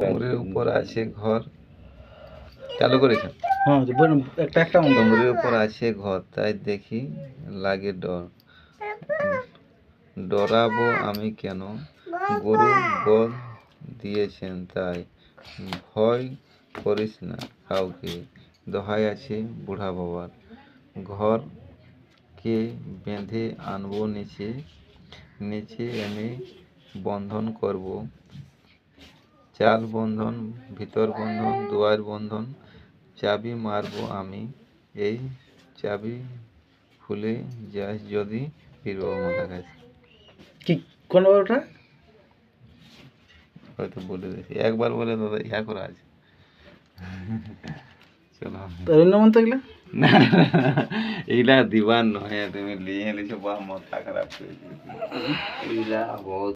ডুমরির উপর আছে ঘর। চালু করেছেন হ্যাঁ একটা উপর আছে ঘর তাই দেখি লাগে ডর। ডরাবো আমি কেন? গরু বধ দিয়েছেন তাই ভয় করিস না কাউকে। দোহাই আছে বুড়া বাবার। ঘর কে বেঁধে আনব নিচে? নিচে এনে বন্ধন করব। চাল বন্ধন ভিতর বন্ধন দুয়ার বন্ধন চাবি মারবো আমি। এই চাবি খুলে যাস যদি পীরবাবু মাথা কাছে। কি কোন ওটা হয়তো বলে দিয়েছি। একবার বলে দাদা ইহা করা আছে। চলো। রবীন্দ্র এগুলো? না এইগুলা দিবার নয় তুমি নিয়ে নিছো বা মাথা খারাপ করে। এইগুলা বহুত